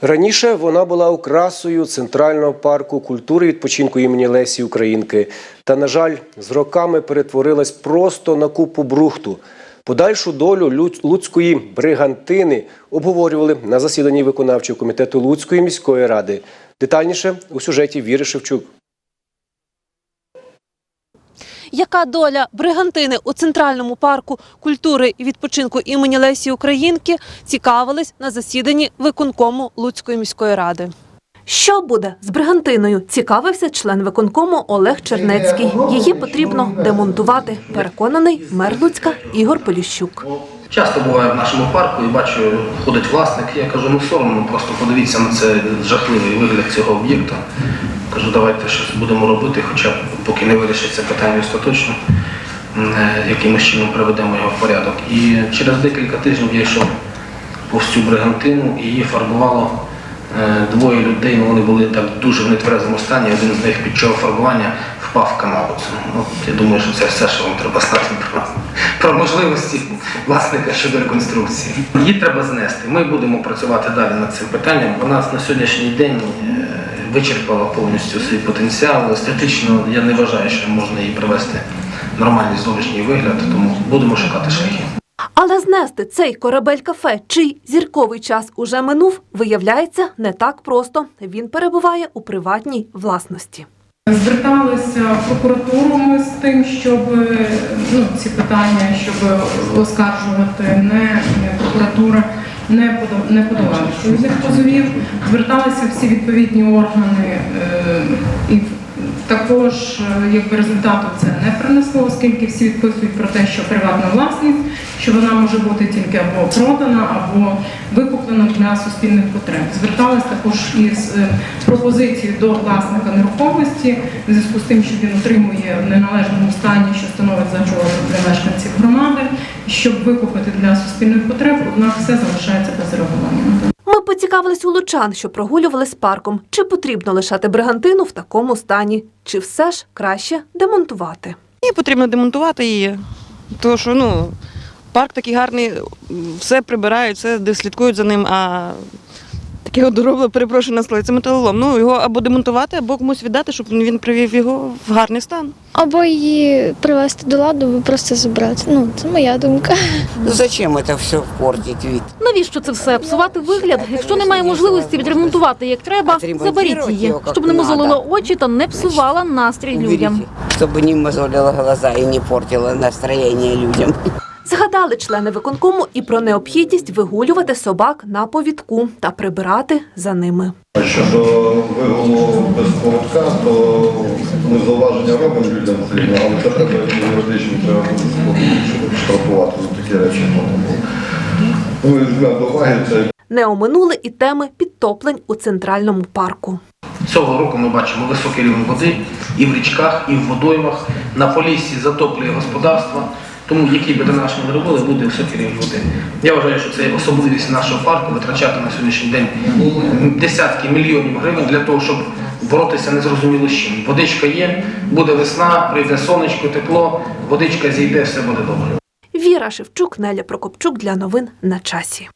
Раніше вона була окрасою центрального парку культури відпочинку імені Лесі Українки. Та, на жаль, з роками перетворилась просто на купу брухту. Подальшу долю Луц- Луцької бригантини обговорювали на засіданні виконавчого комітету Луцької міської ради. Детальніше у сюжеті Віри Шевчук. Яка доля бригантини у центральному парку культури і відпочинку імені Лесі Українки цікавились на засіданні виконкому Луцької міської ради. Що буде з бригантиною? Цікавився член виконкому Олег Чернецький. Її потрібно демонтувати. Переконаний мер Луцька Ігор Поліщук. Часто буваю в нашому парку і бачу, ходить власник. Я кажу, ну соромно, просто подивіться на це жахливий вигляд цього об'єкта. Кажу, давайте щось будемо робити, хоча поки не вирішиться питання остаточно, е, якимось чином приведемо його в порядок. І через декілька тижнів я йшов повз цю бригантину і її фарбувало е, двоє людей. Ну, вони були так дуже в нетверезому стані. Один з них під час фарбування впав в канаву. Ну, я думаю, що це все, що вам треба знати про, про можливості власника щодо реконструкції. Її треба знести. Ми будемо працювати далі над цим питанням. Вона на сьогоднішній день е, вичерпала повністю свій потенціал. Естетично я не вважаю, що можна її привести в нормальний зовнішній вигляд, тому будемо шукати шляхи. Але знести цей корабель кафе, чий зірковий час уже минув, виявляється не так просто. Він перебуває у приватній власності. Зверталися в прокуратуру ми з тим, щоб ну, ці питання, щоб оскаржувати, не не прокуратура не не подавала відповідних позовів. Зверталися всі відповідні органи е, і також е, якби результату це не принесло, оскільки всі відписують про те, що приватна власність, що вона може бути тільки або продана, або викуплена для суспільних потреб. Зверталися також із е, пропозицією до власника нерухомості в зв'язку з тим, що він отримує в неналежному стані, що становить загрозу для мешканців громади, щоб викупити для суспільних потреб, однак все залишається без реагування. Ми поцікавились у лучан, що прогулювались парком, чи потрібно лишати бригантину в такому стані, чи все ж краще демонтувати. Ні, потрібно демонтувати її. Тому що ну, парк такий гарний, все прибирають, все де слідкують за ним, а таке от доробле, перепрошую на слові, це металолом. Ну, його або демонтувати, або комусь віддати, щоб він привів його в гарний стан. Або її привести до ладу, або просто забрати. Ну, це моя думка. Ну зачем это все портить вид? Навіщо це все псувати вигляд? Якщо немає можливості відремонтувати як треба, заберіть її, щоб не мозолило очі та не псувала настрій людям. Чтобы не мозолило глаза и не портило настроение людям. Згадали члени виконкому і про необхідність вигулювати собак на повідку та прибирати за ними. Щодо вигулу без поводка, то ми зауваження робимо людям але це треба юридично треба штрафувати за такі речі. Ну, Ми візьмемо до уваги це. Не оминули і теми підтоплень у центральному парку. Цього року ми бачимо високий рівень води і в річках, і в водоймах. На поліссі затоплює господарства. Тому який би ми не робили, буде високий рівень води. Я вважаю, що це особливість нашого парку витрачати на сьогоднішній день десятки мільйонів гривень для того, щоб боротися незрозуміло з чим. Водичка є, буде весна, прийде сонечко, тепло, водичка зійде, все буде добре. Віра Шевчук, Неля Прокопчук для новин на часі.